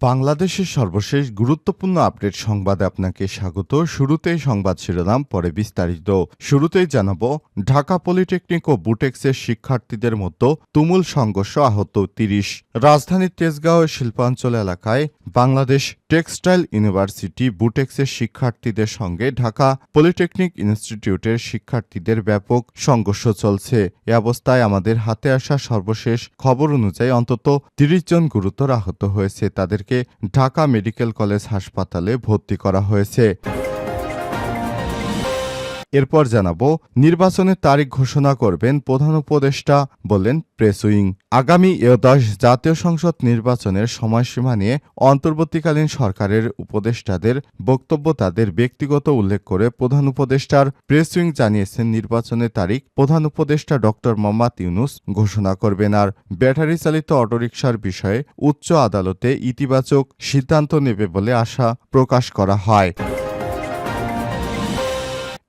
বাংলাদেশের সর্বশেষ গুরুত্বপূর্ণ আপডেট সংবাদে আপনাকে স্বাগত। শুরুতেই সংবাদ শিরোনাম, পরে বিস্তারিত। শুরুতেই জানাব, ঢাকা পলিটেকনিক ও বুটেক্সের শিক্ষার্থীদের মধ্যে তুমুল সংঘর্ষ আহত তিরিশ। রাজধানীর তেজগাঁও শিল্পাঞ্চল এলাকায় বাংলাদেশ টেক্সটাইল ইউনিভার্সিটি বুটেক্সের শিক্ষার্থীদের সঙ্গে ঢাকা পলিটেকনিক ইনস্টিটিউটের শিক্ষার্থীদের ব্যাপক সংঘর্ষ চলছে। এ অবস্থায় আমাদের হাতে আসা সর্বশেষ খবর অনুযায়ী অন্তত তিরিশ জন গুরুতর আহত হয়েছে। তাদেরকে ঢাকা মেডিকেল কলেজ হাসপাতালে ভর্তি করা হয়েছে। এরপর জানাব, নির্বাচনের তারিখ ঘোষণা করবেন প্রধান উপদেষ্টা বললেন প্রেসউইং আগামী এদশ জাতীয় সংসদ নির্বাচনের সময়সীমা নিয়ে অন্তর্বর্তীকালীন সরকারের উপদেষ্টাদের বক্তব্য তাদের ব্যক্তিগত উল্লেখ করে প্রধান উপদেষ্টার প্রেসউইং জানিয়েছেন নির্বাচনের তারিখ প্রধান উপদেষ্টা ড. মোহাম্মদ ইউনুস ঘোষণা করবেন আর ব্যাটারি চালিত অটোরিকশার বিষয়ে উচ্চ আদালতে ইতিবাচক সিদ্ধান্ত নেবে বলে আশা প্রকাশ করা হয়।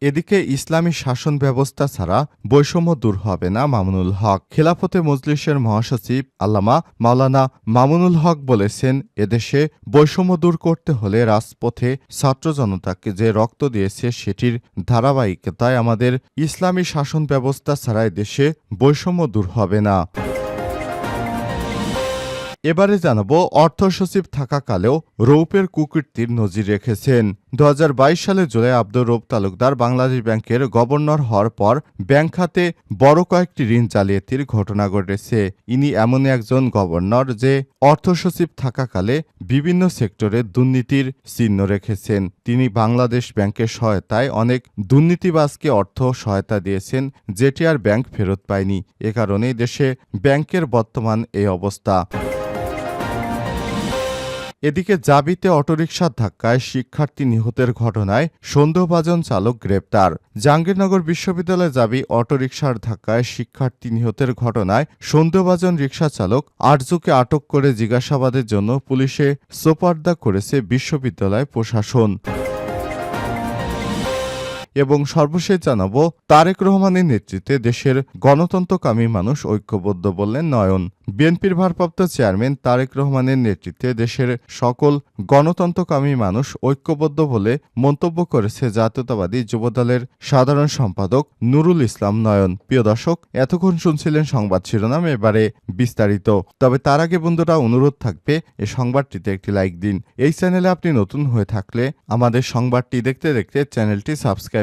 এদিকে ইসলামী শাসন ব্যবস্থা ছাড়া বৈষম্য দূর হবে না মামুনুল হক। খেলাফতে মজলিসের মহাসচিব আল্লামা মাওলানা মামুনুল হক বলেছেন, এদেশে বৈষম্য দূর করতে হলে রাজপথে ছাত্র জনতাকে যে রক্ত দিয়েছে সেটির ধারাবাহিকতায় আমাদের ইসলামী শাসন ব্যবস্থা ছাড়া দেশে বৈষম্য দূর হবে না। এবারে জানাব, অর্থ সচিব থাকাকালেও রৌপের কুকীর্তির নজির রেখেছেন। দু হাজার বাইশ সালে জুলাই আব্দুর রৌপ তালুকদার বাংলাদেশ ব্যাংকের গভর্নর হওয়ার পর ব্যাংক খাতে বড় কয়েকটি ঋণ জালিয়াতির ঘটনা ঘটেছে। ইনি এমন একজন গভর্নর যে অর্থ সচিব থাকাকালে বিভিন্ন সেক্টরে দুর্নীতির চিহ্ন রেখেছেন। তিনি বাংলাদেশ ব্যাংকের সহায়তায় অনেক দুর্নীতিবাজকে অর্থ সহায়তা দিয়েছেন, যেটি আর ব্যাংক ফেরত পায়নি। এ কারণেই দেশে ব্যাংকের বর্তমান এই অবস্থা। এদিকে জাবিতে অটোরিকশার ধাক্কায় শিক্ষার্থী নিহতের ঘটনায় সন্দেহভাজন চালক গ্রেপ্তার। জাহাঙ্গীরনগর বিশ্ববিদ্যালয়ে জাবি অটোরিকশার ধাক্কায় শিক্ষার্থী নিহতের ঘটনায় সন্দেহভাজন রিকশা চালক আটজুকে আটক করে জিজ্ঞাসাবাদের জন্য পুলিশে সোপার্দা করেছে বিশ্ববিদ্যালয় প্রশাসন। এবং সর্বশেষ জানাব, তারেক রহমানের নেতৃত্বে দেশের গণতন্ত্রকামী মানুষ ঐক্যবদ্ধ বললেন নয়ন। বিএনপির ভারপ্রাপ্ত চেয়ারম্যান তারেক রহমানের নেতৃত্বে দেশের সকল গণতন্ত্রকামী মানুষ ঐক্যবদ্ধ বলে মন্তব্য করেছে জাতীয়তাবাদী যুবদলের সাধারণ সম্পাদক নুরুল ইসলাম নয়ন। প্রিয় দর্শক, এতক্ষণ শুনছিলেন সংবাদ শিরোনাম, এবারে বিস্তারিত। তবে তার আগে বন্ধুরা, অনুরোধ থাকবে এই সংবাদটিতে একটি লাইক দিন। এই চ্যানেলে আপনি নতুন হয়ে থাকলে আমাদের সংবাদটি দেখতে দেখতে চ্যানেলটি সাবস্ক্রাইব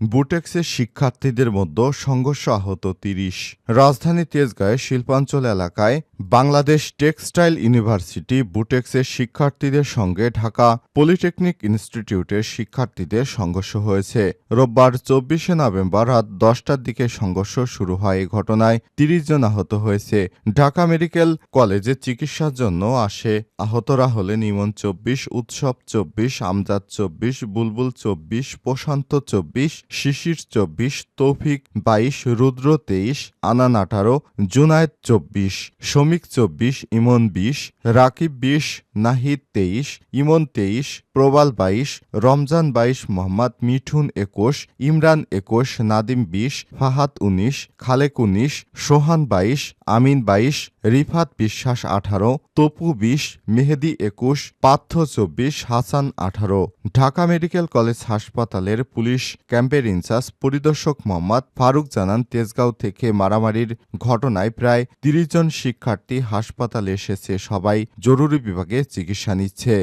বুটেক্সের শিক্ষার্থীদের মধ্যে সংঘর্ষ আহত তিরিশ। রাজধানী তেজগাঁয়ে শিল্পাঞ্চল এলাকায় বাংলাদেশ টেক্সটাইল ইউনিভার্সিটি বুটেক্সের শিক্ষার্থীদের সঙ্গে ঢাকা পলিটেকনিক ইনস্টিটিউটের শিক্ষার্থীদের সংঘর্ষ হয়েছে। রোববার চব্বিশে নভেম্বর রাত দশটার দিকে সংঘর্ষ শুরু হয়। এই ঘটনায় তিরিশ জন আহত হয়েছে। ঢাকা মেডিকেল কলেজে চিকিৎসার জন্য আসে। আহতরা হলেন ইমন চব্বিশ, উৎসব চব্বিশ, আমজাদ চব্বিশ, বুলবুল চব্বিশ, প্রশান্ত চব্বিশ শিশির চব্বিশ, তৌফিক বাইশ, রুদ্র তেইশ, আনান আঠারো, জুনায়দ চব্বিশ শমিক চব্বিশ, ইমন বিশ, রাকিব বিশ, নাহিদ তেইশ, ইমন তেইশ প্রবাল বাইশ, রমজান বাইশ, মোহাম্মদ মিঠুন একুশ, ইমরান একুশ, নাদিম বিশ, ফাহাদ উনিশ, খালেক উনিশ, সোহান বাইশ, আমিন বাইশ, রিফাত বিশ্বাস আঠারো, তপু বিশ, মেহেদি একুশ, পার্থ চব্বিশ, হাসান আঠারো। ঢাকা মেডিকেল কলেজ হাসপাতালের পুলিশ ক্যাম্পের ইনচার্জ পরিদর্শক মোহাম্মদ ফারুক জানান, তেজগাঁও থেকে মারামারির ঘটনায় প্রায় তিরিশ জন শিক্ষার্থী হাসপাতালে এসেছে। সবাই জরুরি বিভাগে চিকিৎসা নিচ্ছে।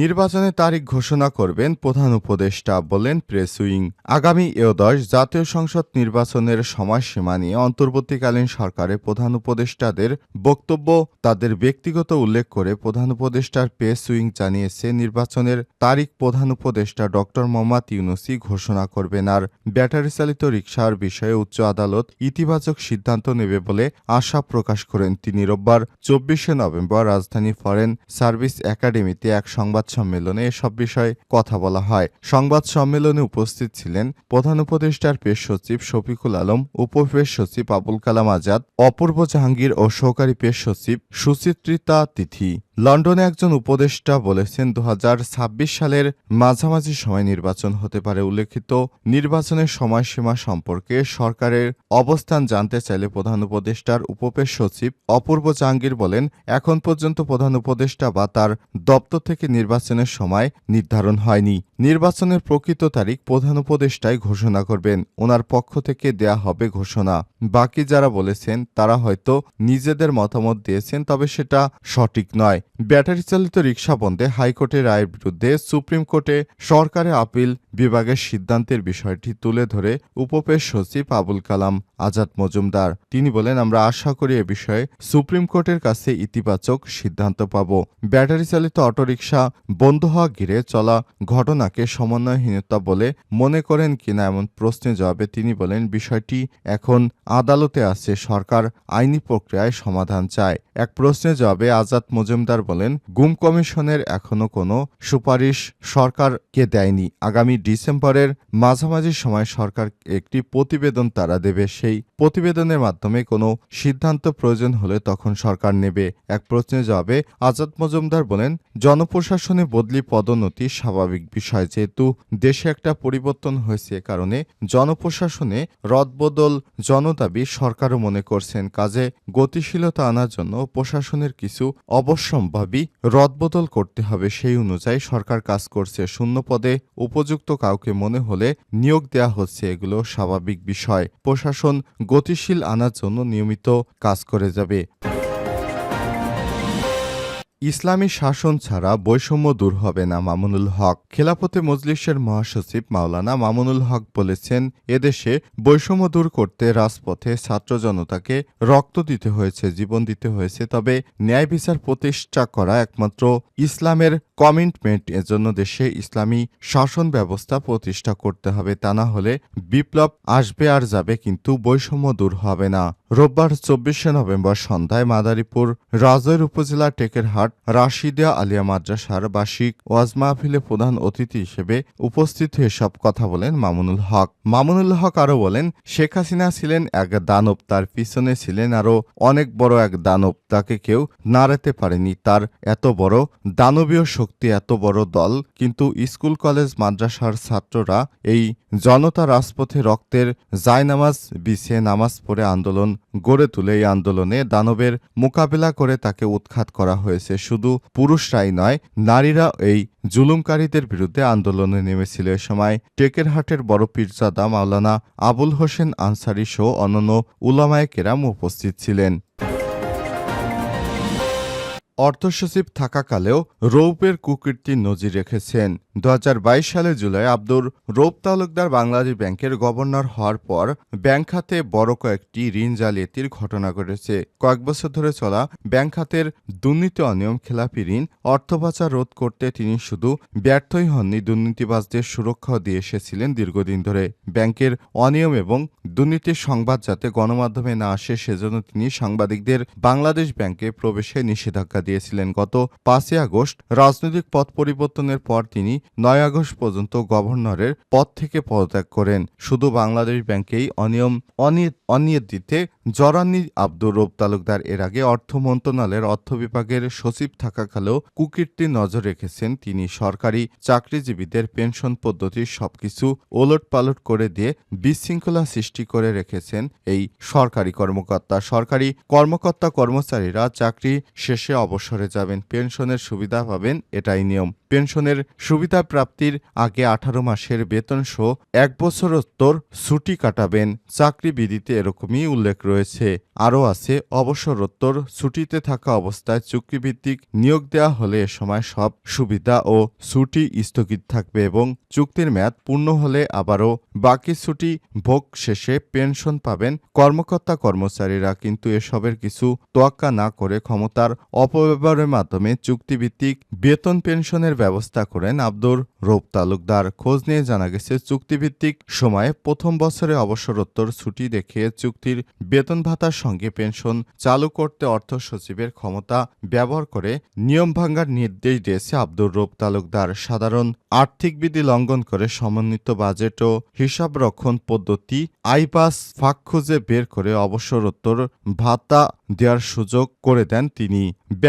নির্বাচনের তারিখ ঘোষণা করবেন প্রধান উপদেষ্টা বলেন প্রেস উইং আগামী এদশ জাতীয় সংসদ নির্বাচনের সময়সীমা নিয়ে অন্তর্বর্তীকালীন সরকারের প্রধান উপদেষ্টাদের বক্তব্য, তাদের ব্যক্তিগত উল্লেখ করে প্রধান উপদেষ্টার প্রেস উইং জানিয়েছে নির্বাচনের তারিখ প্রধান উপদেষ্টা ড. মোহাম্মদ ইউনুসি ঘোষণা করবেন আর ব্যাটারি চালিত রিকশার বিষয়ে উচ্চ আদালত ইতিবাচক সিদ্ধান্ত নেবে বলে আশা প্রকাশ করেন তিনি। রোববার চব্বিশে নভেম্বর রাজধানী ফরেন সার্ভিস একাডেমিতে এক সংবাদ সংবাদ সম্মেলনে এসব বিষয়ে কথা বলা হয়। সংবাদ সম্মেলনে উপস্থিত ছিলেন প্রধান উপদেষ্টার পেশ সচিব শফিকুল আলম উপপেশ সচিব আবুল কালাম আজাদ, অপূর্ব জাহাঙ্গীর ও সহকারী পেশ সচিব সুচিত্রিতা তিথি। লন্ডনে একজন উপদেষ্টা বলেছেন দু হাজার ছাব্বিশ সালের মাঝামাঝি সময় নির্বাচন হতে পারে উল্লেখিত। নির্বাচনের সময়সীমা সম্পর্কে সরকারের অবস্থান জানতে চাইলে প্রধান উপদেষ্টার উপপেশ সচিব অপূর্ব জাহাঙ্গীর বলেন, এখন পর্যন্ত প্রধান উপদেষ্টা বা তার দপ্তর থেকে নির্বাচনের সময় নির্ধারণ হয়নি। নির্বাচনের প্রকৃত তারিখ প্রধান উপদেষ্টাই ঘোষণা করবেন, ওনার পক্ষ থেকে দেয়া হবে ঘোষণা। বাকি যারা বলেছেন, তারা হয়তো নিজেদের মতামত দিয়েছেন, তবে সেটা সঠিক নয়। ব্যাটারি চালিত রিক্সা বন্ধে হাইকোর্টের রায়ের বিরুদ্ধে সুপ্রিম কোর্টে সরকারের আপিল বিভাগের সিদ্ধান্তের বিষয়টি তুলে ধরে উপপেশ সচিব আবুল কালাম আজাদ মজুমদার। তিনি বলেন, আমরা আশা করি এ বিষয়ে সুপ্রিম কোর্টের কাছে ইতিবাচক সিদ্ধান্ত পাব। ব্যাটারি চালিত অটোরিকশা বন্ধ হওয়া ঘিরে চলা ঘটনাকে সমন্বয়হীনতা বলে মনে করেন কিনা এমন প্রশ্নের জবাবে তিনি বলেন, বিষয়টি এখন আদালতে আছে। সরকার আইনি প্রক্রিয়ায় সমাধান চায়। এক প্রশ্নের জবাবে আজাদ মজুমদার বলেন, গুম কমিশনের এখনও কোনো সুপারিশ সরকারকে দেয়নি। আগামী ডিসেম্বরের মাঝামাঝি সময় সরকার একটি প্রতিবেদন তারা দেবে। সেই প্রতিবেদনের মাধ্যমে কোনো সিদ্ধান্ত প্রয়োজন হলে তখন সরকার নেবে। এক প্রশ্নের জবাবে আজাদ মজুমদার বলেন, জনপ্রশাসনে বদলি পদোন্নতি স্বাভাবিক বিষয়। যেহেতু দেশে একটা পরিবর্তন হয়েছে কারণে জনপ্রশাসনে রদবদল জনদাবি সরকারও মনে করছেন। কাজে গতিশীলতা আনার জন্য প্রশাসনের কিছু অবশ্যম্ভাবী রদবদল করতে হবে সেই অনুযায়ী সরকার কাজ করছে। শূন্য পদে উপযুক্ত কাউকে মনে হলে নিয়োগ দেয়া হচ্ছে এগুলো স্বাভাবিক বিষয়। প্রশাসন গতিশীল আনার জন্য নিয়মিত কাজ করে যাবে। ইসলামী শাসন ছাড়া বৈষম্য দূর হবে না মামুনুল হক। খেলাফতে মজলিসের মহাসচিব মাওলানা মামুনুল হক বলেছেন, এদেশে বৈষম্য দূর করতে রাজপথে ছাত্র জনতাকে রক্ত দিতে হয়েছে, জীবন দিতে হয়েছে। তবে ন্যায় বিচার প্রতিষ্ঠা করা একমাত্র ইসলামের কমিটমেন্ট। এজন্য দেশে ইসলামী শাসন ব্যবস্থা প্রতিষ্ঠা করতে হবে। তা না হলে বিপ্লব আসবে আর যাবে, কিন্তু বৈষম্য দূর হবে না। রোববার চব্বিশে নভেম্বর সন্ধ্যায় মাদারীপুর রাজৈর উপজেলা টেকেরহাট রাশিদিয়া আলিয়া মাদ্রাসার বার্ষিক ওয়াজ মাহফিলে প্রধান অতিথি হিসেবে উপস্থিত হয়ে সব কথা বলেন মামুনুল হক। মামুনুল হক আরও বলেন, শেখ হাসিনা ছিলেন এক দানব, তার পিছনে ছিলেন আরও অনেক বড় এক দানব, তাকে কেউ নাড়াতে পারেনি। তার এত বড় দানবীয় শক্তি, এত বড় দল, কিন্তু স্কুল, কলেজ, মাদ্রাসার ছাত্ররা এই জনতা রাজপথে রক্তের জায়নামাজ বিছিয়ে নামাজ পড়ে আন্দোলন গড়ে তুলে এই আন্দোলনে দানবের মোকাবেলা করে তাকে উৎখাত করা হয়েছে। শুধু পুরুষরাই নয় নারীরা এই জুলুমকারীদের বিরুদ্ধে আন্দোলনে নেমেছিল। এ সময় টেকেরহাটের বড় পীরজাদা মাওলানা আবুল হোসেন আনসারি সহ অন্যান্য উলামায়কেরাম উপস্থিত ছিলেন। অর্থসচিব থাকাকালেও রৌপের কুকীর্তির নজির রেখেছেন। দু হাজার বাইশ সালে জুলাই আব্দুর রৌপ তালুকদার বাংলাদেশ ব্যাংকের গভর্নর হওয়ার পর ব্যাংক খাতে বড় কয়েকটি ঋণ জালিয়াতির ঘটনা ঘটেছে। কয়েক বছর ধরে চলা ব্যাংক খাতের দুর্নীতি অনিয়ম খেলাপি ঋণ, অর্থ পাচার রোধ করতে তিনি শুধু ব্যর্থই হননি, দুর্নীতিবাজদের সুরক্ষা দিয়ে এসেছিলেন দীর্ঘদিন ধরে। ব্যাংকের অনিয়ম এবং দুর্নীতির সংবাদ যাতে গণমাধ্যমে না আসে, সেজন্য তিনি সাংবাদিকদের বাংলাদেশ ব্যাংকে প্রবেশে নিষেধাজ্ঞা দিয়েছিলেন। গত পাঁচই আগস্ট রাজনৈতিক পথ পরিবর্তনের পর তিনি নয় আগস্ট পর্যন্ত গভর্নরের পদ থেকে পদত্যাগ করেন। শুধু বাংলাদেশ ব্যাংকেই অনিয়ম অনিয়ত দিতে জরানি আব্দুর রব তালুকদার এর আগে অর্থ মন্ত্রণালয়ের অর্থ বিভাগের সচিব থাকাকালেও কুকীর্তি নজর রেখেছেন তিনি। সরকারি চাকরিজীবীদের পেনশন পদ্ধতির সবকিছু ওলট পালট করে দিয়ে বিশৃঙ্খলা সৃষ্টি করে রেখেছেন এই সরকারি কর্মকর্তা। সরকারি কর্মকর্তা কর্মচারীরা চাকরি শেষে অবসরে যাবেন, পেনশনের সুবিধা পাবেন, এটাই নিয়ম। পেনশনের সুবিধা প্রাপ্তির আগে আঠারো মাসের বেতন সহ এক বছরোত্তর ছুটি কাটাবেন। চাকরি বিধিতে এরকমই উল্লেখ রয়েছে। আরও আছে, অবসরোত্তর ছুটিতে থাকা অবস্থায় চুক্তিভিত্তিক নিয়োগ দেওয়া হলে এ সময় সব সুবিধা ও ছুটি স্থগিত থাকবে এবং চুক্তির মেয়াদ পূর্ণ হলে আবারও বাকি ছুটি ভোগ শেষে পেনশন পাবেন কর্মকর্তা কর্মচারীরা কিন্তু এসবের কিছু তোয়াক্কা না করে ক্ষমতার অপর অপব্যবহারের মাধ্যমে চুক্তিভিত্তিক বেতন পেনশনের ব্যবস্থা করেন আব্দুর রৌপ তালুকদার। খোঁজ নিয়ে জানা গেছে, চুক্তিভিত্তিক সময়ে প্রথম বছরে অবসরোত্তর ছুটি দেখিয়ে চুক্তির বেতন ভাতার সঙ্গে পেনশন চালু করতে অর্থ সচিবের ক্ষমতা ব্যবহার করে নিয়ম ভাঙ্গার নির্দেশ দিয়েছে আব্দুর রৌপ তালুকদার। সাধারণ আর্থিক বিধি লঙ্ঘন করে সমন্বিত বাজেট ও হিসাব রক্ষণ পদ্ধতি আইপাস ফাঁক খুঁজে বের করে অবসরোত্তর ভাতা দেওয়ার সুযোগ করে দেন তিনি।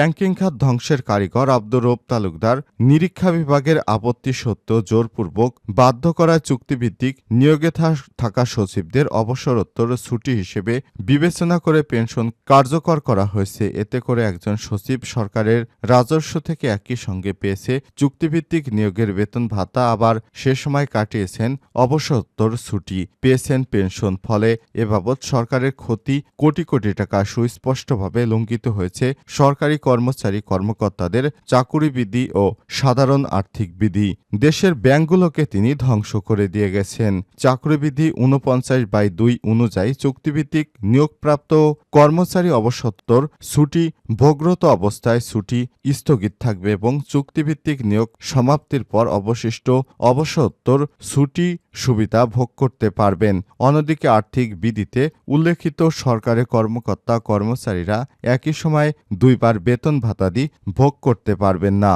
ব্যাংকিং খাত ধ্বংসের কারিগর আব্দুর রৌপ তালুকদার নিরীক্ষা বিভাগের আপত্তি সত্ত্বেও জোরপূর্বক বাধ্য করায় চুক্তিভিত্তিক নিয়োগে থাকা সচিবদের অবসরোত্তর ছুটি হিসেবে বিবেচনা করে পেনশন কার্যকর করা হয়েছে। এতে করে একজন সচিব সরকারের রাজস্ব থেকে একই সঙ্গে পেয়েছে। চুক্তিভিত্তিক নিয়োগের বেতন ভাতা আবার সে সময় কাটিয়েছেন অবসরোত্তর ছুটি। পেয়েছেন পেনশন। ফলে এ বাবদ সরকারের ক্ষতি কোটি কোটি টাকা সুস্পষ্টভাবে লঙ্ঘিত হয়েছে। সরকারি কর্মচারী কর্মকর্তাদের চাকুরি বিধি ও সাধারণ আর্থিক বিধি। দেশের ব্যাংকগুলোকে তিনি ধ্বংস করে দিয়ে গেছেন। চাকরিবিধি উনপঞ্চাশ বাই দুই অনুযায়ী চুক্তিভিত্তিক নিয়োগপ্রাপ্ত কর্মচারী অবসত্তর ছুটি, ভোগ্রত অবস্থায় ছুটি স্থগিত থাকবে এবং চুক্তিভিত্তিক নিয়োগ সমাপ্তির পর অবশিষ্ট অবসত্তর ছুটি সুবিধা ভোগ করতে পারবেন। অন্যদিকে আর্থিক বিধিতে উল্লেখিত সরকারি কর্মকর্তা কর্মচারীরা একই সময় দুইবার বেতন ভাতাদি ভোগ করতে পারবেন না।